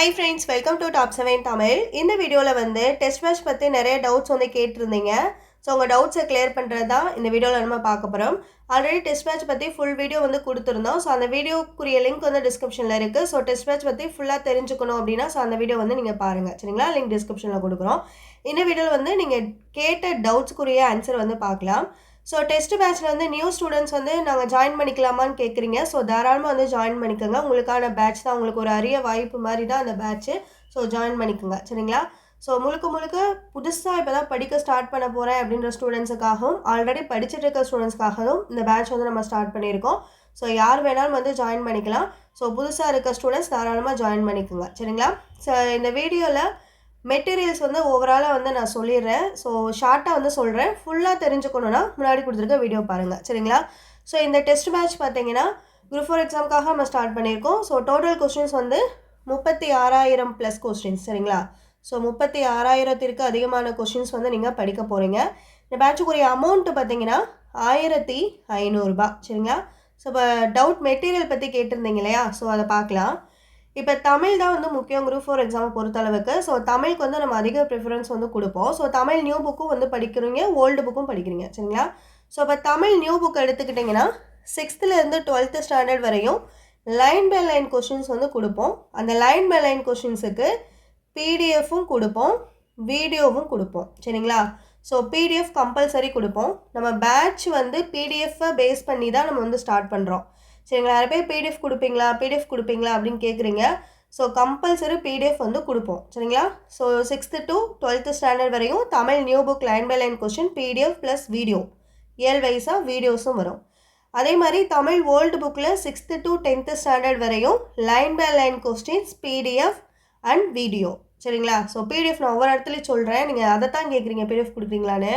Hi friends welcome to top seven Tamil இந்த வீடியோவில் வந்து டெஸ்ட் மேட்ச் பற்றி நிறைய டவுட்ஸ் வந்து கேட்டிருந்தீங்க. ஸோ உங்கள் டவுட்ஸை கிளியர் பண்ணுறது தான் இந்த வீடியோவில் நம்ம பார்க்க போகிறோம் ஆல்ரெடி டெஸ்ட் மேட்ச் பற்றி ஃபுல் வீடியோ வந்து கொடுத்துருந்தோம். ஸோ அந்த வீடியோக்குரிய லிங்க் வந்து டிஸ்கிரிப்ஷனில் இருக்குது ஸோ டெஸ்ட் மேட்ச் பற்றி ஃபுல்லாக தெரிஞ்சுக்கணும் அப்படின்னா ஸோ அந்த வீடியோ வந்து நீங்கள் பாருங்கள் சரிங்களா? லிங்க் டிஸ்கிரிப்ஷனில் கொடுக்குறோம். இந்த வீடியோவில் வந்து நீங்கள் கேட்ட டவுட்ஸ்க்குரிய ஆன்சர் வந்து பார்க்கலாம். ஸோ டெஸ்ட் பேட்ச்சில் வந்து நியூ ஸ்டூடெண்ட்ஸ் வந்து நாங்கள் ஜாயின் பண்ணிக்கலாமான்னு கேட்குறீங்க ஸோ தாராளமாக வந்து ஜாயின் பண்ணிக்கோங்க. உங்களுக்கான பேட்ச் தான் உங்களுக்கு ஒரு அரிய வாய்ப்பு மாதிரி தான் அந்த பேட்ச்சு ஸோ ஜாயின் பண்ணிக்கோங்க. சரிங்களா? ஸோ முழுக்க முழுக்க புதுசாக இப்போ தான் படிக்க ஸ்டார்ட் பண்ண போகிறேன் அப்படின்ற ஸ்டூடெண்ட்ஸுக்காகவும் ஆல்ரெடி படிச்சுட்டு இருக்க ஸ்டூடெண்ட்ஸ்க்காகவும் இந்த பேட்ச் வந்து நம்ம ஸ்டார்ட் பண்ணியிருக்கோம். ஸோ யார் வேணாலும் வந்து ஜாயின் பண்ணிக்கலாம். ஸோ புதுசாக இருக்க ஸ்டூடெண்ட்ஸ் தாராளமாக ஜாயின் பண்ணிக்கோங்க. சரிங்களா? ஸோ இந்த வீடியோவில் மெட்டீரியல்ஸ் வந்து ஓவராலாக வந்து நான் சொல்லிடுறேன். ஸோ ஷார்ட்டாக வந்து சொல்கிறேன் ஃபுல்லாக தெரிஞ்சுக்கணுன்னா முன்னாடி கொடுத்துருக்க வீடியோ பாருங்கள் சரிங்களா? ஸோ இந்த டெஸ்ட் மேட்ச் பார்த்தீங்கன்னா குரூப் ஃபோர் எக்ஸாமுக்காக நம்ம ஸ்டார்ட் பண்ணியிருக்கோம். ஸோ டோட்டல் கொஸ்டின்ஸ் வந்து முப்பத்தி ஆறாயிரம் ப்ளஸ் கொஸ்டின்ஸ் சரிங்களா? ஸோ முப்பத்தி ஆறாயிரத்திற்கு அதிகமான கொஷின்ஸ் வந்து நீங்கள் படிக்க போகிறீங்க இந்த பேட்சுக்குரிய அமௌண்ட்டு பார்த்தீங்கன்னா ஆயிரத்தி ஐநூறுரூபா சரிங்களா? ஸோ இப்போ டவுட் மெட்டீரியல் பற்றி கேட்டிருந்தீங்க இல்லையா? ஸோ அதை பார்க்கலாம். இப்போ தமிழ் தான் வந்து முக்கியம் குரூப் ஃபோர் எக்ஸாமை பொறுத்தளவுக்கு. ஸோ தமிழுக்கு வந்து நம்ம அதிக ப்ரிஃபரன்ஸ் வந்து கொடுப்போம். ஸோ தமிழ் நியூ புக்கும் வந்து படிக்கிறீங்க ஓல்டு புக்கும் படிக்கிறீங்க. சரிங்களா? ஸோ இப்போ தமிழ் நியூ புக் எடுத்துக்கிட்டிங்கன்னா சிக்ஸ்த்துலேருந்து டுவெல்த்து ஸ்டாண்டர்ட் வரையும் லைன் பை லைன் கொஷின்ஸ் வந்து கொடுப்போம். அந்த லைன் பை லைன் கொஷின்ஸுக்கு பிடிஎஃப்பும் கொடுப்போம் வீடியோவும் கொடுப்போம். சரிங்களா? ஸோ பிடிஎஃப் கம்பல்சரி கொடுப்போம். நம்ம பேட்ச் வந்து பிடிஎஃப்பை பேஸ் பண்ணி தான் நம்ம வந்து ஸ்டார்ட் பண்ணுறோம் சரிங்களா நிறைய பேர் பிடிஎஃப் கொடுப்பீங்களா? பிடிஎஃப் கொடுப்பீங்களா? அப்படின்னு கேட்குறீங்க ஸோ கம்பல்சரி பிடிஎஃப் வந்து கொடுப்போம். சரிங்களா? So sixth to twelfth standard வரையும் Tamil new book line by line question PDF plus video இயல் வைஸாக வீடியோஸும் வரும். அதே மாதிரி தமிழ் ஓல்டு புக்கில் சிக்ஸ்த்து டு டென்த்து ஸ்டாண்டர்ட் வரையும் line by line questions PDF and video சரிங்களா? ஸோ பிடிஎஃப் நான் ஒவ்வொரு இடத்துலையும் சொல்கிறேன் நீங்கள் அதை தான் கேட்குறீங்க பிடிஎஃப் கொடுக்குறீங்களான்னு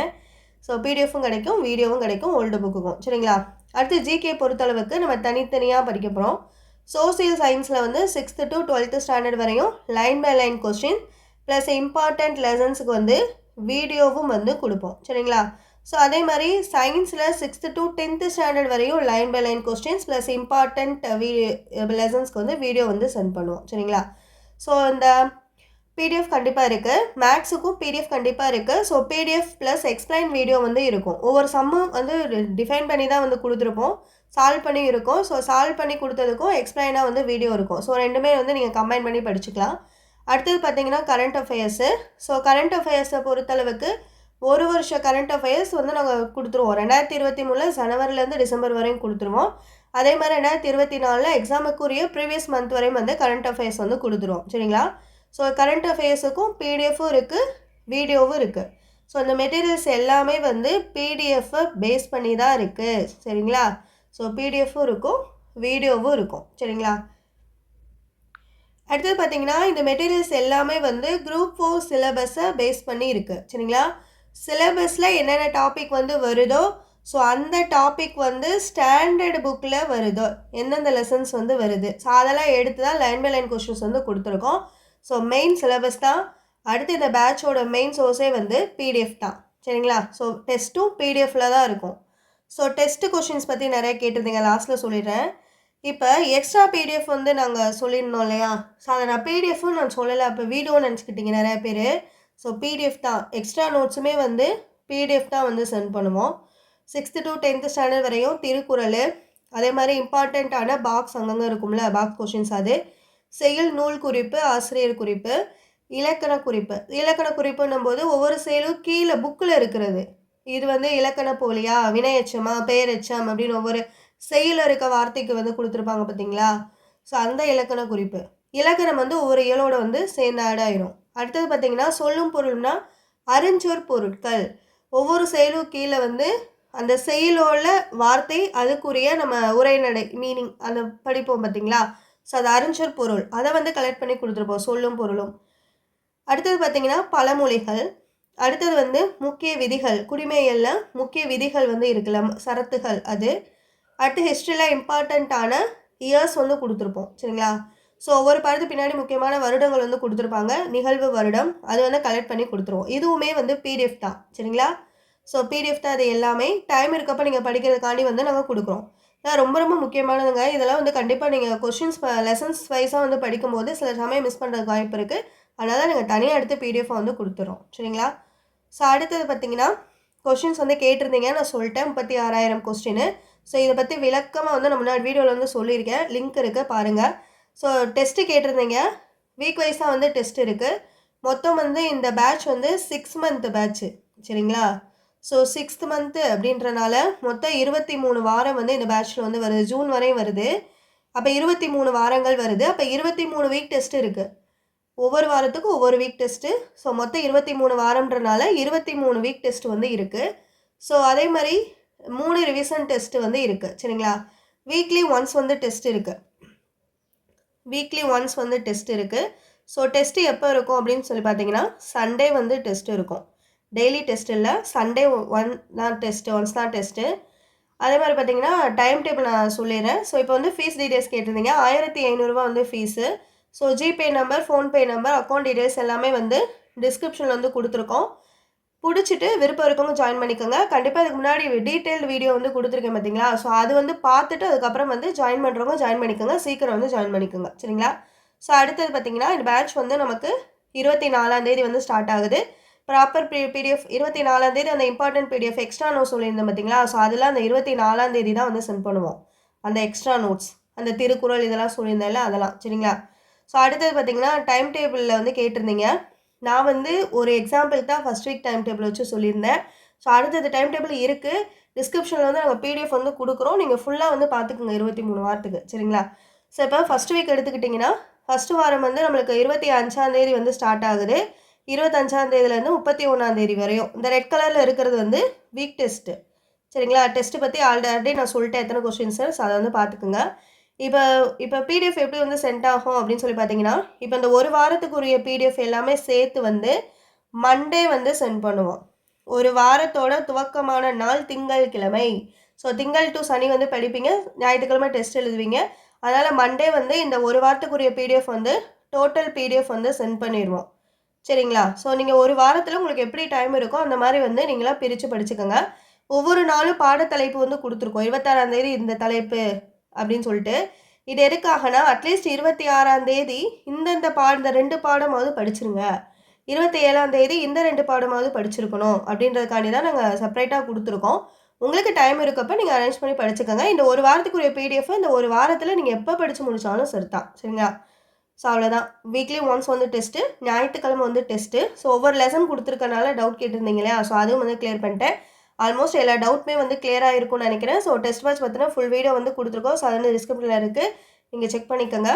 ஸோ பிடிஎஃப்பும் கிடைக்கும் வீடியோவும் கிடைக்கும் ஓல்டு புக்குக்கும் சரிங்களா? அடுத்து ஜிகே பொறுத்தளவுக்கு நம்ம தனித்தனியாக படிக்க போகிறோம் சோசியல் சயின்ஸில் வந்து சிக்ஸ்த்து டு டுவெல்த்து ஸ்டாண்டர்ட் வரையும் line by line question plus important லெசன்ஸுக்கு வந்து வீடியோவும் வந்து கொடுப்போம். சரிங்களா? ஸோ அதே மாதிரி சயின்ஸில் சிக்ஸ்த்து டு டென்த்து ஸ்டாண்டர்ட் வரையும் line by line questions plus important வீ லெசன்ஸ்க்கு வந்து வீடியோ வந்து சென்ட் பண்ணுவோம். சரிங்களா? ஸோ இந்த பிடிஎஃப் கண்டிப்பாக இருக்குது மேக்ஸுக்கும் பிடிஎஃப் கண்டிப்பாக இருக்குது so PDF plus explain video வந்து இருக்கும். ஒவ்வொரு சம்மும் வந்து டிஃபைன் பண்ணி தான் வந்து கொடுத்துருப்போம். சால்வ் பண்ணி இருக்கும். ஸோ சால்வ் பண்ணி கொடுத்ததுக்கும் எக்ஸ்பிளைனாக வந்து வீடியோ இருக்கும். ஸோ ரெண்டுமே வந்து நீங்கள் கம்பைன் பண்ணி படிச்சுக்கலாம். அடுத்தது பார்த்தீங்கன்னா கரண்ட் அஃபேர்ஸு ஸோ கரண்ட் அஃபேர்ஸை பொறுத்தளவுக்கு ஒரு வருஷம் கரண்ட் அஃபேர்ஸ் வந்து நாங்கள் கொடுத்துருவோம். ரெண்டாயிரத்தி இருபத்தி மூணில் ஜனவரிலேருந்து டிசம்பர் வரையும் கொடுத்துருவோம். அதே மாதிரி ரெண்டாயிரத்தி இருபத்தி நாலில் எக்ஸாமுக்குரிய ப்ரீவியஸ் மந்த் வரையும் வந்து கரண்ட் அஃபேர்ஸ் வந்து கொடுத்துருவோம். சரிங்களா? ஸோ கரண்ட் அஃபேர்ஸுக்கும் பிடிஎஃப்பும் இருக்குது வீடியோவும் இருக்குது ஸோ அந்த மெட்டீரியல்ஸ் எல்லாமே வந்து பிடிஎஃப்பை பேஸ் பண்ணி தான் இருக்குது சரிங்களா? ஸோ பிடிஎஃப்பும் இருக்கும் வீடியோவும் இருக்கும். சரிங்களா? அடுத்தது பார்த்தீங்கன்னா இந்த மெட்டீரியல்ஸ் எல்லாமே வந்து குரூப் ஃபோர் சிலபஸை பேஸ் பண்ணி இருக்குது சரிங்களா? சிலபஸில் என்னென்ன டாபிக் வந்து வருதோ ஸோ அந்த டாபிக் வந்து ஸ்டாண்டர்ட் புக்கில் வருதோ எந்தெந்த லெசன்ஸ் வந்து வருது. ஸோ அதெல்லாம் எடுத்து தான் லைன் பை லைன் கொஷின்ஸ் வந்து கொடுத்துருக்கோம். ஸோ மெயின் சிலபஸ் தான். அடுத்து இந்த பேட்சோட மெயின் சோர்ஸே வந்து பிடிஎஃப் தான். சரிங்களா? ஸோ டெஸ்ட்டும் பிடிஎஃப்பில் தான் இருக்கும். ஸோ டெஸ்ட்டு கொஷின்ஸ் பற்றி நிறைய கேட்டிருந்தீங்க. லாஸ்ட்டில் சொல்லிடுறேன். இப்போ எக்ஸ்ட்ரா பிடிஎஃப் வந்து நாங்கள் சொல்லியிருந்தோம் இல்லையா? ஸோ அதை நான் பிடிஎஃப்பும் நான் சொல்லலை. இப்போ வீடியோ நினச்சிக்கிட்டீங்க நிறைய பேர். ஸோ பிடிஎஃப் தான். எக்ஸ்ட்ரா நோட்ஸுமே வந்து பிடிஎஃப் தான் வந்து சென்ட் பண்ணுவோம். சிக்ஸ்த்து டு டென்த்து ஸ்டாண்டர்ட் வரையும் திருக்குறள். அதே மாதிரி இம்பார்ட்டண்ட்டான பாக்ஸ் அங்கங்கே இருக்கும்ல பாக்ஸ் கொஷின்ஸ் அது. செயல் நூல் குறிப்பு ஆசிரியர் குறிப்பு இலக்கண குறிப்பு. இலக்கண குறிப்புன்னும் போது ஒவ்வொரு செயலும் கீழே புக்கில் இருக்கிறது. இது வந்து இலக்கண போலியா வினையச்சமா பெயரச்சம் அப்படின்னு ஒவ்வொரு செயலில் இருக்க வார்த்தைக்கு வந்து கொடுத்துருப்பாங்க பார்த்தீங்களா ஸோ அந்த இலக்கண குறிப்பு. இலக்கணம் வந்து ஒவ்வொரு இயலோட வந்து சேர்ந்து ஆட் ஆயிரும். அடுத்தது பார்த்தீங்கன்னா சொல்லும் பொருள்னா அறிஞ்சொற் பொருட்கள். ஒவ்வொரு செயலும் கீழே வந்து அந்த செயலோட வார்த்தை அதுக்குரிய நம்ம உரைநடை மீனிங் அந்த படிப்போம் பார்த்தீங்களா ஸோ அது அறிஞ்சொர் பொருள். அதை வந்து கலெக்ட் பண்ணி கொடுத்துருப்போம். சொல்லும் பொருளும். அடுத்தது பார்த்திங்கன்னா பழமொழிகள். அடுத்தது வந்து முக்கிய விதிகள். குடிமைகளில் முக்கிய விதிகள் வந்து இருக்குல்ல சரத்துகள் அது. அடுத்து ஹிஸ்ட்ரியில் இம்பார்ட்டண்ட்டான இயர்ஸ் வந்து கொடுத்துருப்போம். சரிங்களா? ஸோ ஒவ்வொரு படத்து பின்னாடி முக்கியமான வருடங்கள் வந்து கொடுத்துருப்பாங்க. நிகழ்வு வருடம். அது வந்து கலெக்ட் பண்ணி கொடுத்துருவோம். இதுவுமே வந்து பிடிஎஃப் தான். சரிங்களா? ஸோ பிடிஎஃப் தான் அது எல்லாமே. டைம் இருக்கப்போ நீங்கள் படிக்கிறதுக்காண்டி வந்து நாங்கள் கொடுக்குறோம். ரொம்ப ரொம்ப முக்கியமானதுங்க. இதெல்லாம் வந்து கண்டிப்பாக நீங்கள் கொஷின்ஸ் லெசன்ஸ் வைஸாக வந்து படிக்கும்போது சில சமயம் மிஸ் பண்ணுறதுக்கு வாய்ப்பு இருக்குது அதனால் தான் நீங்கள் தனியாக எடுத்து பிடிஎஃப் வந்து கொடுத்துறோம். சரிங்களா? ஸோ அடுத்தது பார்த்தீங்கன்னா கொஷின்ஸ் வந்து கேட்டிருந்தீங்க. நான் சொல்லிட்டேன் முப்பத்தி ஆறாயிரம் கொஸ்டின் ஸோ இதை பற்றி விளக்கமாக வந்து நான் முன்னாடி வீடியோவில் வந்து சொல்லியிருக்கேன். லிங்க் இருக்குது பாருங்கள் ஸோ டெஸ்ட்டு கேட்டிருந்தீங்க. வீக் வைஸாக வந்து டெஸ்ட் இருக்குது மொத்தம் வந்து இந்த பேட்ச் வந்து சிக்ஸ் மந்த் பேட்ச்சு சரிங்களா? ஸோ சிக்ஸ்த் மந்த்து அப்படின்றனால மொத்தம் இருபத்தி மூணு வாரம் வந்து இந்த பேட்சில் வந்து வருது. ஜூன் வரையும் வருது. அப்போ இருபத்தி மூணு வாரங்கள் வருது. அப்போ இருபத்தி மூணு வீக் டெஸ்ட் இருக்குது ஒவ்வொரு வாரத்துக்கும் ஒவ்வொரு வீக் டெஸ்ட்டு ஸோ மொத்தம் இருபத்தி மூணு வாரம்ன்றனால இருபத்தி மூணு வீக் டெஸ்ட் வந்து இருக்குது ஸோ அதே மாதிரி மூணு ரிவிஷன் டெஸ்ட் வந்து இருக்குது சரிங்களா? வீக்லி ஒன்ஸ் வந்து டெஸ்ட் இருக்குது வீக்லி ஒன்ஸ் வந்து டெஸ்ட் இருக்குது ஸோ டெஸ்ட்டு எப்போ இருக்கும் அப்படின்னு சொல்லி பார்த்தீங்கன்னா சண்டே வந்து டெஸ்ட் இருக்கும். டெய்லி டெஸ்ட் இல்லை சண்டே ஒன் தான் டெஸ்ட்டு ஒன்ஸ் தான் டெஸ்ட்டு அதே மாதிரி பார்த்தீங்கன்னா டைம் டேபிள் நான் சொல்லிடுறேன். ஸோ இப்போ வந்து ஃபீஸ் டீட்டெயில்ஸ் கேட்டிருந்தீங்க. ஆயிரத்தி ஐநூறுரூவா வந்து fees so GPay number PhonePe number account details எல்லாமே வந்து டிஸ்கிரிப்ஷனில் வந்து கொடுத்துருக்கோம். பிடிச்சிட்டு விருப்பம் இருக்கவங்க ஜாயின் பண்ணிக்கோங்க. கண்டிப்பாக அதுக்கு முன்னாடி டீட்டெயில்டு வீடியோ வந்து கொடுத்துருக்கேன் பார்த்தீங்களா? ஸோ அது வந்து பார்த்துட்டு அதுக்கப்புறம் வந்து ஜாயின் பண்ணுறவங்க ஜாயின் பண்ணிக்கோங்க. சீக்கிரம் வந்து ஜாயின் பண்ணிக்கோங்க. சரிங்களா? ஸோ அடுத்தது பார்த்தீங்கன்னா இந்த பேட்ச் வந்து நமக்கு இருபத்தி நாலாந்தேதி வந்து ஸ்டார்ட் ஆகுது. ப்ராப்பர் பி பிடிஎஃப் இருபத்தி நாலாந்தேதி அந்த இம்பார்ட்டன்ட் பிடிஎஃப் எக்ஸ்ட்ரா நோட்ஸ் சொல்லியிருந்தேன் பார்த்தீங்களா? ஸோ அதில் அந்த இருபத்தி நாலாந்தேதி தான் வந்து சென்ட் பண்ணுவோம். அந்த எக்ஸ்ட்ரா நோட்ஸ் அந்த திருக்குறள் இதெல்லாம் சொல்லியிருந்தேன்ல அதெல்லாம். சரிங்களா? ஸோ அடுத்தது பார்த்தீங்கன்னா டைம் டேபிளில் வந்து கேட்டிருந்தீங்க. நான் வந்து ஒரு எக்ஸாம்பிள் தான் ஃபஸ்ட் வீக் டைம் டேபிள் வச்சு சொல்லியிருந்தேன். ஸோ அடுத்தது டைம் டேபிள் இருக்குது டிஸ்கிரிப்ஷனில் வந்து நாங்கள் பிடிஎஃப் வந்து கொடுக்குறோம். நீங்கள் ஃபுல்லாக வந்து பார்த்துக்குங்க இருபத்தி மூணு வாரத்துக்கு. சரிங்களா? ஸோ இப்போ ஃபஸ்ட் வீக் எடுத்துக்கிட்டிங்கன்னா ஃபஸ்ட்டு வாரம் வந்து நம்மளுக்கு இருபத்தி அஞ்சாந்தேதி வந்து ஸ்டார்ட் ஆகுது. இருபத்தஞ்சாந்தேதிலேருந்து முப்பத்தி ஒன்றாந்தேதி வரையும். இந்த ரெட் கலரில் இருக்கிறது வந்து வீக் டெஸ்ட்டு சரிங்களா? டெஸ்ட்டு பற்றி ஆல்ரெடி நான் சொல்லிட்டேன். எத்தனை கொஸ்டின்ஸ் அதை வந்து பார்த்துக்குங்க. இப்போ இப்போ பிடிஎஃப் எப்படி வந்து சென்ட் ஆகும் அப்படின்னு சொல்லி பார்த்தீங்கன்னா இப்போ இந்த ஒரு வாரத்துக்குரிய பிடிஎஃப் எல்லாமே சேர்த்து வந்து மண்டே வந்து சென்ட் பண்ணுவோம். ஒரு வாரத்தோட துவக்கமான நாள் திங்கள் கிழமை. ஸோ திங்கள் டு சனி வந்து படிப்பீங்க. ஞாயிற்றுக்கிழமை டெஸ்ட் எழுதுவீங்க. அதனால் மண்டே வந்து இந்த ஒரு வாரத்துக்குரிய பிடிஎஃப் வந்து டோட்டல் பிடிஎஃப் வந்து சென்ட் பண்ணிடுவோம். சரிங்களா? ஸோ நீங்கள் ஒரு வாரத்தில் உங்களுக்கு எப்படி டைம் இருக்கோ அந்த மாதிரி வந்து நீங்களாம் பிரித்து படிச்சுக்கோங்க. ஒவ்வொரு நாளும் பாடத்தலைப்பு வந்து கொடுத்துருக்கோம். இருபத்தாறாம் தேதி இந்த தலைப்பு அப்படின்னு சொல்லிட்டு. இது எதுக்காகனா அட்லீஸ்ட் இருபத்தி ஆறாம் தேதி இந்தந்த பா இந்த ரெண்டு பாடமாவது படிச்சிருங்க. இருபத்தி ஏழாம் தேதி இந்த ரெண்டு பாடமாவது படிச்சிருக்கணும் அப்படின்றதுக்காண்டி தான் நாங்கள் செப்பரேட்டாக கொடுத்துருக்கோம். உங்களுக்கு டைம் இருக்கப்போ நீங்கள் அரேஞ்ச் பண்ணி படிச்சுக்கோங்க. இந்த ஒரு வாரத்துக்குரிய பிடிஎஃப் இந்த ஒரு வாரத்தில் நீங்கள் எப்போ படித்து முடித்தாலும் சரிதான் சரிங்களா? ஸோ அவ்வளோதான் வீக்லி ஒன்ஸ் வந்து டெஸ்ட்டு ஞாயிற்றுக்கிழமை வந்து டெஸ்ட்டு ஸோ ஒவ்வொரு லெசன் கொடுத்துருக்கனால டவுட் கேட்டிருந்தீங்க இல்லையா? ஸோ அதுவும் வந்து கிளியர் பண்ணிட்டேன். ஆல்மோஸ்ட் எல்லா டவுட்டுமே வந்து கிளியராக இருக்கும்னு நினைக்கிறேன். ஸோ டெஸ்ட் வாட்ச் பற்றின ஃபுல் வீடியோ வந்து கொடுத்துருக்கோம். ஸோ அது வந்து டிஸ்கிரிப்ஷனில் இருக்குது நீங்கள் செக் பண்ணிக்கோங்க.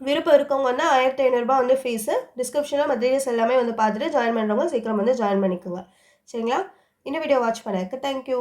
விருப்பம் இருக்கவங்க வந்து ஆயிரத்தி ஐநூறுரூபா வந்து ஃபீஸு டிஸ்கிரிப்ஷனில் மெட்டீரியல்ஸ் எல்லாமே வந்து பார்த்துட்டு ஜாயின் பண்ணுறவங்க சீக்கிரம் வந்து ஜாயின் பண்ணிக்கோங்க. சரிங்களா? இன்னும் வீடியோ வாட்ச் பண்ணதுக்கு தேங்க்யூ